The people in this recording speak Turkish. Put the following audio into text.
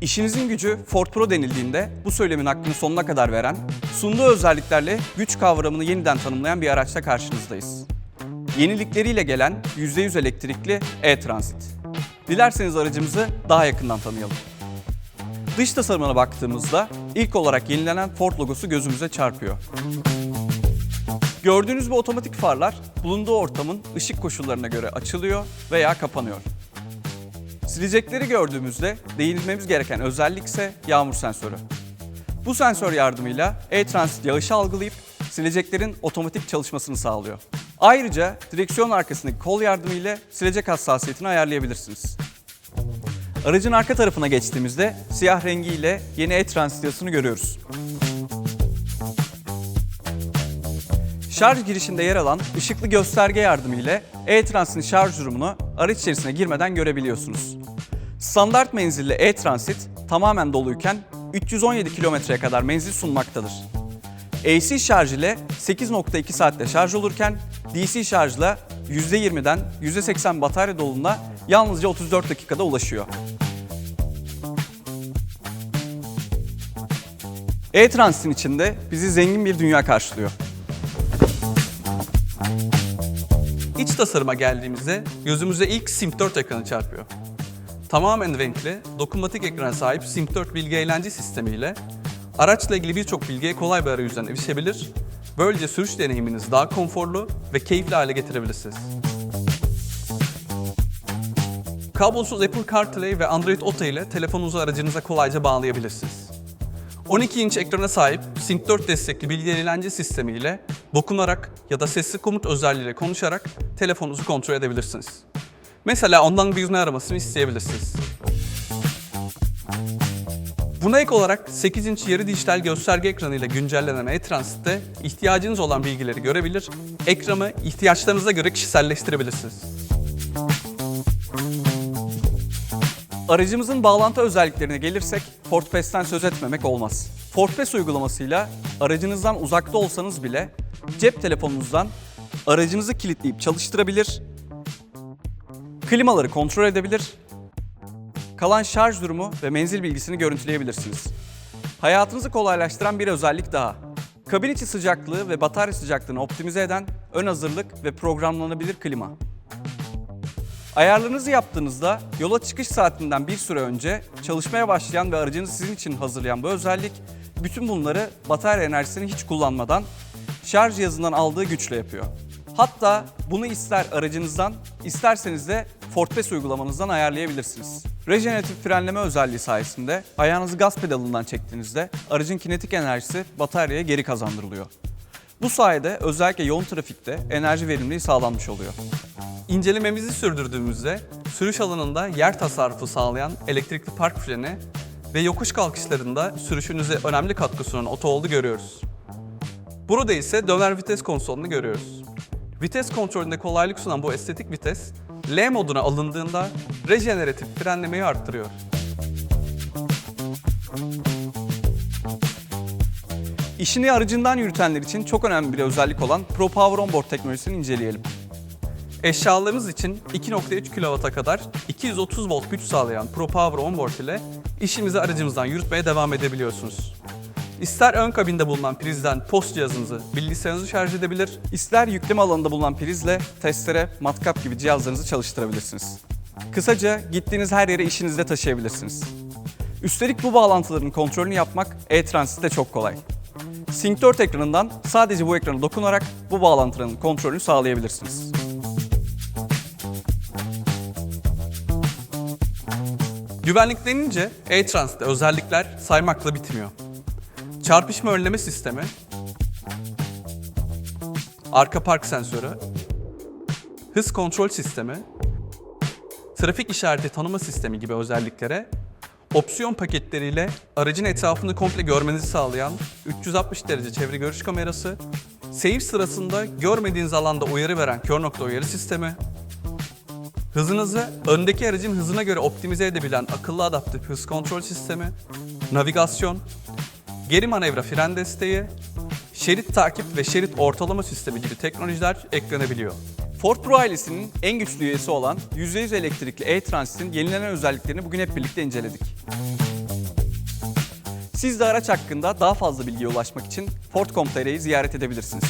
İşinizin gücü Ford Pro denildiğinde bu söylemin hakkını sonuna kadar veren, sunduğu özelliklerle güç kavramını yeniden tanımlayan bir araçla karşınızdayız. Yenilikleriyle gelen %100 elektrikli e-Transit. Dilerseniz aracımızı daha yakından tanıyalım. Dış tasarımına baktığımızda ilk olarak yenilenen Ford logosu gözümüze çarpıyor. Gördüğünüz bu otomatik farlar bulunduğu ortamın ışık koşullarına göre açılıyor veya kapanıyor. Silecekleri gördüğümüzde değinilmemiz gereken özellik ise yağmur sensörü. Bu sensör yardımıyla e-transit yağışı algılayıp sileceklerin otomatik çalışmasını sağlıyor. Ayrıca direksiyon arkasındaki kol yardımıyla silecek hassasiyetini ayarlayabilirsiniz. Aracın arka tarafına geçtiğimizde siyah rengiyle yeni e-transit yazısını görüyoruz. Şarj girişinde yer alan ışıklı gösterge yardımıyla e-Transit'in şarj durumunu araç içerisine girmeden görebiliyorsunuz. Standart menzilli e-Transit tamamen doluyken 317 kilometreye kadar menzil sunmaktadır. AC şarj ile 8.2 saatte şarj olurken DC şarjla %20'den %80 batarya doluluğuna yalnızca 34 dakikada ulaşıyor. E-Transit'in içinde bizi zengin bir dünya karşılıyor. İç tasarıma geldiğimizde gözümüze ilk Simp 4 ekranı çarpıyor. Tamamen renkli, dokunmatik ekrana sahip Simp 4 bilgi eğlence sistemiyle araçla ilgili birçok bilgiye kolay bir arayüzden erişebilir, böylece sürüş deneyiminizi daha konforlu ve keyifli hale getirebilirsiniz. Kablosuz Apple CarPlay ve Android Auto ile telefonunuzu aracınıza kolayca bağlayabilirsiniz. 12 inç ekrana sahip Sync 4 destekli bilgi eğlence sistemi ile dokunarak ya da sesli komut özelliğiyle konuşarak telefonunuzu kontrol edebilirsiniz. Mesela ondan bir ne aramasını isteyebilirsiniz. Buna ek olarak 8 inç yarı dijital gösterge ekranıyla güncellenen e-Transit'te ihtiyacınız olan bilgileri görebilir, ekranı ihtiyaçlarınıza göre kişiselleştirebilirsiniz. Aracımızın bağlantı özelliklerine gelirsek FordPass'ten söz etmemek olmaz. FordPass uygulamasıyla aracınızdan uzakta olsanız bile cep telefonunuzdan aracınızı kilitleyip çalıştırabilir, klimaları kontrol edebilir, kalan şarj durumu ve menzil bilgisini görüntüleyebilirsiniz. Hayatınızı kolaylaştıran bir özellik daha. Kabin içi sıcaklığı ve batarya sıcaklığını optimize eden ön hazırlık ve programlanabilir klima. Ayarlarınızı yaptığınızda yola çıkış saatinden bir süre önce çalışmaya başlayan ve aracınızı sizin için hazırlayan bu özellik bütün bunları batarya enerjisini hiç kullanmadan şarj cihazından aldığı güçle yapıyor. Hatta bunu ister aracınızdan isterseniz de FordPass uygulamanızdan ayarlayabilirsiniz. Rejeneratif frenleme özelliği sayesinde ayağınızı gaz pedalından çektiğinizde aracın kinetik enerjisi bataryaya geri kazandırılıyor. Bu sayede özellikle yoğun trafikte enerji verimliliği sağlanmış oluyor. İncelememizi sürdürdüğümüzde sürüş alanında yer tasarrufu sağlayan elektrikli park freni ve yokuş kalkışlarında sürüşünüze önemli katkı sunan otoholdu görüyoruz. Burada ise döner vites konsolunu görüyoruz. Vites kontrolünde kolaylık sunan bu estetik vites, L moduna alındığında rejeneratif frenlemeyi arttırıyor. İşini aracından yürütenler için çok önemli bir özellik olan Pro Power Onboard teknolojisini inceleyelim. Eşyalarınız için 2.3 kW'a kadar 230 volt güç sağlayan Pro Power Onboard ile işimizi aracımızdan yürütmeye devam edebiliyorsunuz. İster ön kabinde bulunan prizden post cihazınızı, bilgisayarınızı şarj edebilir, ister yükleme alanında bulunan prizle testere, matkap gibi cihazlarınızı çalıştırabilirsiniz. Kısaca gittiğiniz her yere işinizde taşıyabilirsiniz. Üstelik bu bağlantıların kontrolünü yapmak e-Transit'te çok kolay. Sync 4 ekranından sadece bu ekrana dokunarak bu bağlantıların kontrolünü sağlayabilirsiniz. Güvenlik denince e-Transit'te özellikler saymakla bitmiyor. Çarpışma önleme sistemi, arka park sensörü, hız kontrol sistemi, trafik işareti tanıma sistemi gibi özelliklere opsiyon paketleriyle aracın etrafını komple görmenizi sağlayan 360 derece çevre görüş kamerası, seyir sırasında görmediğiniz alanda uyarı veren kör nokta uyarı sistemi, Hızınızı öndeki aracın hızına göre optimize edebilen akıllı adaptif hız kontrol sistemi, navigasyon, geri manevra fren desteği, şerit takip ve şerit ortalama sistemi gibi teknolojiler eklenebiliyor. Ford Pro ailesinin en güçlü üyesi olan %100 elektrikli e-Transit'in yenilenen özelliklerini bugün hep birlikte inceledik. Siz de araç hakkında daha fazla bilgiye ulaşmak için Ford.com.tr'yi ziyaret edebilirsiniz.